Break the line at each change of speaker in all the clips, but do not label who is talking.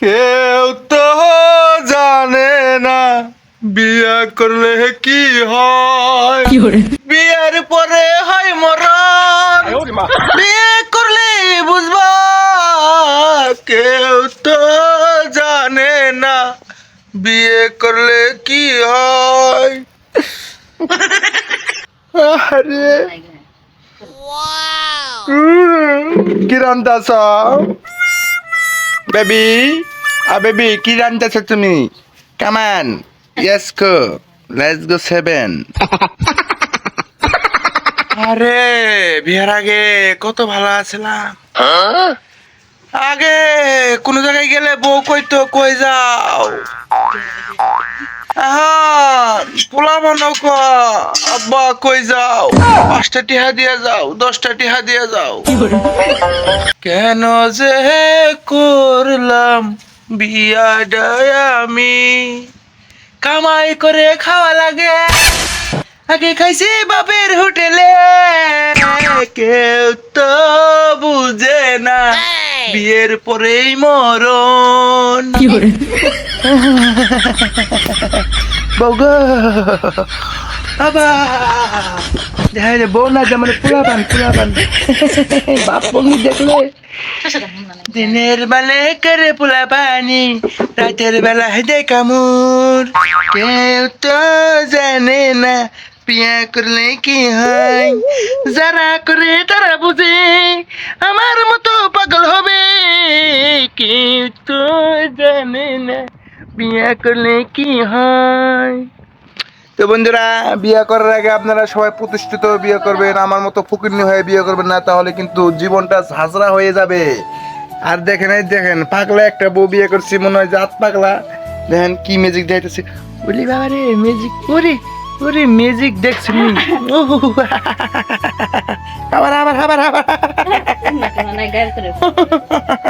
কেউ তো জানে না বিয়া করলে কি হয়? বিয়ের পরে হয় মরণ বিয়ে করলে বুঝবা কেউ তো জানে না বিয়ে করলে কি হয়? আরে কি রান্তাছ বেবি আ বেবি কি রান্তাছ তুমি? Come on yes go let's go seven আরে বিয়ের আগে কত ভালো আছিলাম। আগে কোন জায়গায় গেলে বউ কইতো কই যাও? পোলা বানো ক? আব্বা কই যাও? পাঁচটা টিহা দিয়ে যাও দশটা টিহা দিয়ে যাও। কেন যে করলাম? আমি। কামাই করে খাওয়া লাগে। আগে খাইছি বাপের হোটেলে। কেউ তো বুঝে না। বিয়ের পরেই মরণ। বউগো বাবা। দেখা যায় বউ না যেমন পোলাপান পোলাপান বাপ মম্মি দেখলে দিনের বেলা করে পোলা পানি, রাতের বেলা হেদে কামুর কেউ তো জানে না বিয়া করলে কি হয়। যারা করে তারা বুঝে আমার মতো পাগল হবে। কেউ তো জানে না বিয়া করলে কি হয়। তো বন্ধুরা বিয়ে করার আগে আপনারা সবাই প্রতিষ্ঠিত বিয়ে করবেন আমার মতো ফুকিরনি হয়ে বিয়ে করবেন না তাহলে কিন্তু জীবনটা ঝাঁঝরা হয়ে যাবে। আর দেখেন এই দেখেন পাগলা একটা বউ বিয়ে করছি মনে হয় জাত পাগলা। দেখেন কি ম্যাজিক দেখাইতেছে। বলি বাবা রে ম্যাজিক ওরে ওরে ম্যাজিক দেখছেন আবার আবার আবার আবার।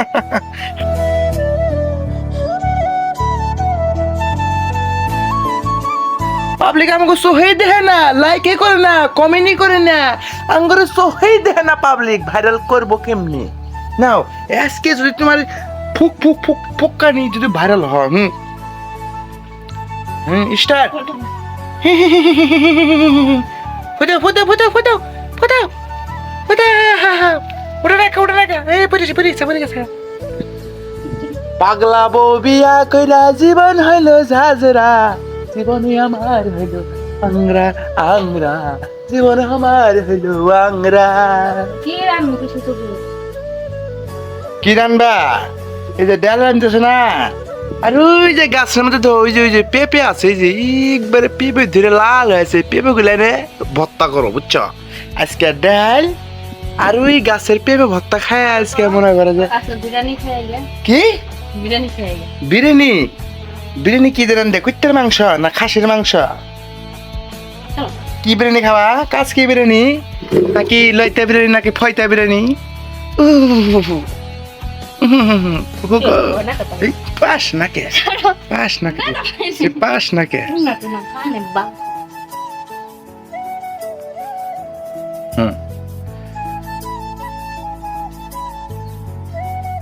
পাবলিক আমাকে সোহেই দেখে না লাইকে করে না কমেন্টই করে না আঙ্গুরে সোহেই দেখে না পাবলিক ভাইরাল করব কেমনি নাও আজকে যদি তোমার ফুক ফুক ফুক ফুক্কানি যদি ভাইরাল হয় হুম হুম স্টার্ট ফুটাও ফুটাও ফুটাও ফুটাও ফুটাও ফুটাও ওটা রাখা ওটা রাখা এই পড়েছে পড়েছে পড়ে গেছে পাগলা বউ বিয়া কইরা জীবন হইল ঝাজরা জীবনে আমার হইল আংরা আংরা। জীবন আমার হইল আংরা। কি রানবা এই যে ডাল রানতেছে না? আর ওই যে গাছের মধ্যে তো ওই যে ওই যে পেঁপে আছে এই যে একবারে পেঁপে ধরে লাল হয়েছে পেঁপে গুলো এনে ভর্তা করো বুঝছ? আজকে ডাল আর ওই গাছের পেঁপে ভর্তা খায় আজকে মনে করে যে
বিরিয়ানি খেয়ে
কি?
বিরিয়ানি খেয়ে
বিরিয়ানি? বিরিয়ানি কি দেন দে কুত্তের মাংস না খাসির মাংস? কি বিরিয়ানি খাওয়া? কাজ কি বিরিয়ানি? নাকি লইতা বিরিয়ানি, নাকি ফয়তা বিরিয়ানি?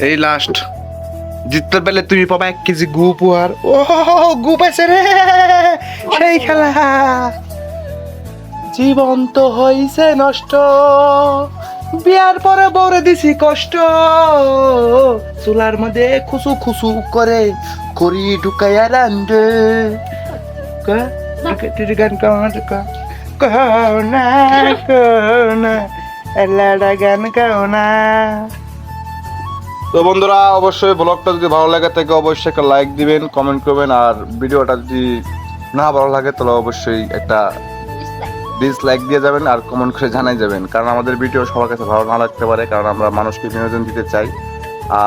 এই লাস্ট জিততে পেলে তুমি পাবা এক কেজি গু উপহার ও গু পাইছে রে! সেই খেলা! জীবন তো হইছে নষ্ট। বিয়ার পরে বড় দিছি কষ্ট। চুলার মধ্যে খুসু খুসু করে করি ঢুকাইয়া রান্ধে। গান। কাও না, এলাডা গান কাও না। তো বন্ধুরা, অবশ্যই ব্লগটা যদি ভালো লাগে থাকে অবশ্যই একটা লাইক দিবেন কমেন্ট করবেন, আর ভিডিওটা যদি না ভালো লাগে, তাহলে অবশ্যই একটা ডিসলাইক দিয়ে যাবেন আর কমেন্ট করে জানাই যাবেন। কারণ আমাদের ভিডিও সবার কাছে ভালো না লাগতে পারে, কারণ আমরা মানুষকে বিনোদন দিতে চাই।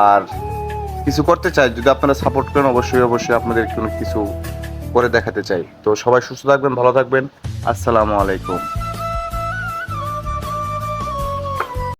আর কিছু করতে চাই, যদি আপনারা সাপোর্ট করেন, অবশ্যই অবশ্যই আপনাদের কোনো কিছু করে দেখাতে চাই। তো সবাই সুস্থ থাকবেন, ভালো থাকবেন। আসসালামু আলাইকুম।